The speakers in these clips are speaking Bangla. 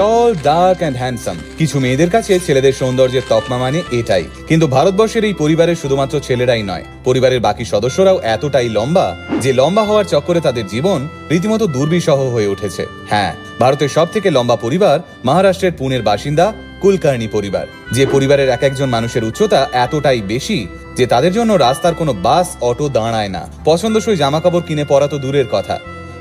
টল ডার্ক অ্যান্ড হ্যান্ডসাম কিছু মেয়েদের কাছে ছেলেদের সৌন্দর্যের তকমা মানে এটাই। কিন্তু ভারতবর্ষের এই পরিবারের শুধুমাত্র ছেলেরাই নয়, পরিবারের বাকি সদস্যরাও এতটাই লম্বা যে লম্বা হওয়ার চক্করে তাদের জীবন রীতিমতো দুর্বিষহ হয়ে উঠেছে। হ্যাঁ ভারতের সব থেকে লম্বা পরিবার মহারাষ্ট্রের পুনের বাসিন্দা কুলকার্নি পরিবার। যে পরিবারের এক একজন মানুষের উচ্চতা এতটাই বেশি যে তাদের জন্য রাস্তার কোনো বাস, অটো দাঁড়ায় না। পছন্দসই জামা কাপড় কিনে পরা তো দূরের কথা।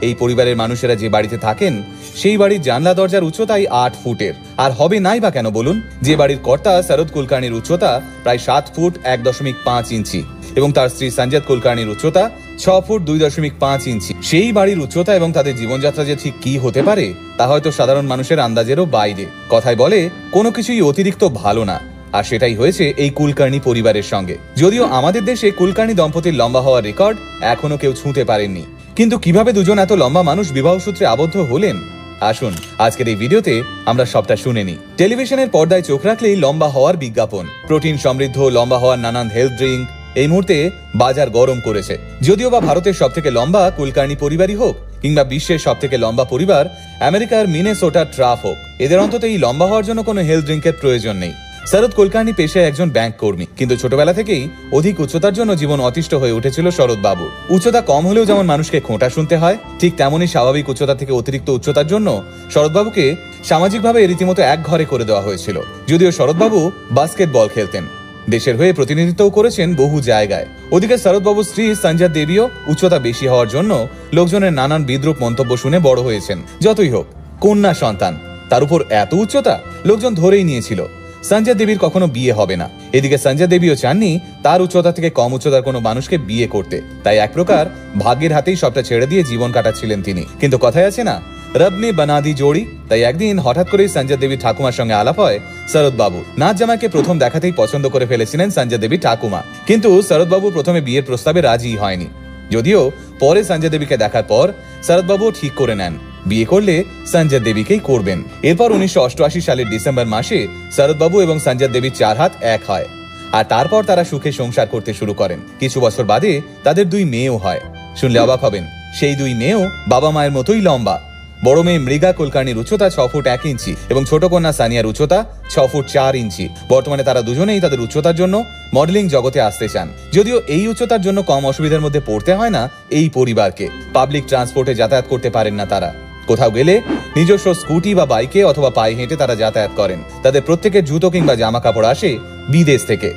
এই পরিবারের মানুষেরা যে বাড়িতে থাকেন সেই বাড়ির জানলা দরজার উচ্চতাই আট ফুটের। আর হবে নাই বা কেন বলুন? যে বাড়ির কর্তা শরদ কুলকার্নির উচ্চতা প্রায় সাত ফুট এক দশমিক পাঁচ ইঞ্চি এবং তার স্ত্রী সঞ্জাত কুলকার্নির উচ্চতা ছ ফুট দুই দশমিক পাঁচ ইঞ্চি। সেই বাড়ির উচ্চতা এবং তাদের জীবনযাত্রা যে ঠিক কি হতে পারে, তা হয়তো সাধারণ মানুষের আন্দাজেরও বাইরে। কথায় বলে, কোনো কিছুই অতিরিক্ত ভালো না। আর সেটাই হয়েছে এই কুলকার্নি পরিবারের সঙ্গে। যদিও আমাদের দেশে কুলকার্নি দম্পতির লম্বা হওয়ার রেকর্ড এখনও কেউ ছুঁতে পারেননি। কিন্তু কীভাবে দুজন এত লম্বা মানুষ বিবাহ সূত্রে আবদ্ধ হলেন আসুন, আজকের এই ভিডিওতে আমরা সবটা শুনে নিই। টেলিভিশনের পর্দায় চোখ রাখলেই লম্বা হওয়ার বিজ্ঞাপন। প্রোটিন সমৃদ্ধ, লম্বা হওয়ার নানান হেলথ ড্রিঙ্ক এই মুহূর্তে বাজার গরম করেছে। যদিও বা ভারতের সব থেকে লম্বা কুলকার্নি পরিবারই হোক, কিংবা বিশ্বের সব থেকে লম্বা পরিবার, আমেরিকার মিনেসোটা ট্রাফ হোক, এদের অন্তত এই লম্বা হওয়ার জন্য কোনো হেলথ ড্রিঙ্কের প্রয়োজন নেই। শরৎ কুলকার্নি পেশায় একজন ব্যাংক কর্মী। কিন্তু ছোটবেলা থেকেই অধিক উচ্চতার জন্য জীবন অতিষ্ঠ হয়ে উঠেছিল শরৎ বাবুর উচ্চতা কম হলেও যেমন মানুষকে খোঁটা শুনতে হয়, ঠিক তেমনই স্বাভাবিক উচ্চতা থেকে অতিরিক্ত উচ্চতার জন্য শরৎবাবুকে সামাজিকভাবে রীতিমতো এক ঘরে করে দেওয়া হয়েছিল। যদিও শরৎবাবু বাস্কেটবল খেলতেন। দেশের হয়ে প্রতিনিধিত্বও করেছেন বহু জায়গায়। ওদিকে শরৎবাবুর স্ত্রী সঞ্জয় দেবীও উচ্চতা বেশি হওয়ার জন্য লোকজনের নানান বিদ্রুপ মন্তব্য শুনে বড় হয়েছেন। যতই হোক, কন্যা সন্তান, তার উপর এত উচ্চতা লোকজন ধরেই নিয়েছিল। সঞ্জয় দেবীর কখনো বিয়ে হবে না। এদিকে সঞ্জয় দেবীও চাননি তার উচ্চতা থেকে কম উচ্চতার কোনো মানুষকে বিয়ে করতে। তাই এক প্রকার ভাগ্যের হাতেই সবটা ছেড়ে দিয়ে জীবন কাটাচ্ছিলেন তিনি। কিন্তু কথায় আছে না রব নে বানাদি জোড়ি। তাই একদিন হঠাৎ করেই সঞ্জয় দেবী ঠাকুমার সঙ্গে আলাপ হয় শরৎ বাবু নাচ জামাইকে প্রথম দেখাতেই পছন্দ করে ফেলেছিলেন সঞ্জয় দেবী ঠাকুমা। কিন্তু শরৎ বাবু প্রথমে বিয়ের প্রস্তাবে রাজি হয়নি। যদিও পরে সঞ্জয় দেবীকে দেখার পর শরৎবাবু ঠিক করে নেন। বিয়ে করলে সঞ্জয় দেবীকেই করবেন। এরপর উনিশশো অষ্টআশি সালের ডিসেম্বর মাসে শরৎবাবু এবং সঞ্জয় দেবীর চার হাত এক হয়। আর তারপর তারা সুখে সংসার করতে শুরু করেন। কিছু বছর বাদে তাদের দুই মেয়েও হয়। শুনলে অবাক হবেন, সেই দুই মেয়েও বাবা মায়ের মতোই লম্বা। বড় মেয়ে মৃগা কুলকার্নির উচ্চতা ছ ফুট এক ইঞ্চি এবং ছোট কন্যা সানিয়ার উচ্চতা ছ ফুট চার ইঞ্চি। বর্তমানে তারা দুজনেই তাদের উচ্চতার জন্য মডেলিং জগতে আসতে চান। যদিও এই উচ্চতার জন্য কম অসুবিধার মধ্যে পড়তে হয় না এই পরিবারকে। পাবলিক ট্রান্সপোর্টে যাতায়াত করতে পারেন না তারা। কোথাও গেলে নিজস্ব স্কুটি বা বাইকে অথবা পায়ে হেঁটে তারা যাতায়াত করেন। তাদের প্রত্যেকের জুতো কিংবা জামা কাপড় আসে বিদেশ থেকে।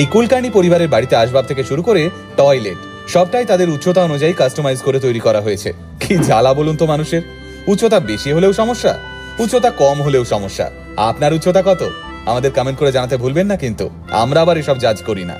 এই কুলকার্নি পরিবারের বাড়িতে আসবাব থেকে শুরু করে টয়লেট, সবটাই তাদের উচ্চতা অনুযায়ী কাস্টমাইজ করে তৈরি করা হয়েছে। কি জ্বালা বলুন তো মানুষের? উচ্চতা বেশি হলেও সমস্যা, উচ্চতা কম হলেও সমস্যা। আপনার উচ্চতা কত? আমাদের কমেন্ট করে জানাতে ভুলবেন না কিন্তু, আমরা আবার এসব জাজ করি না।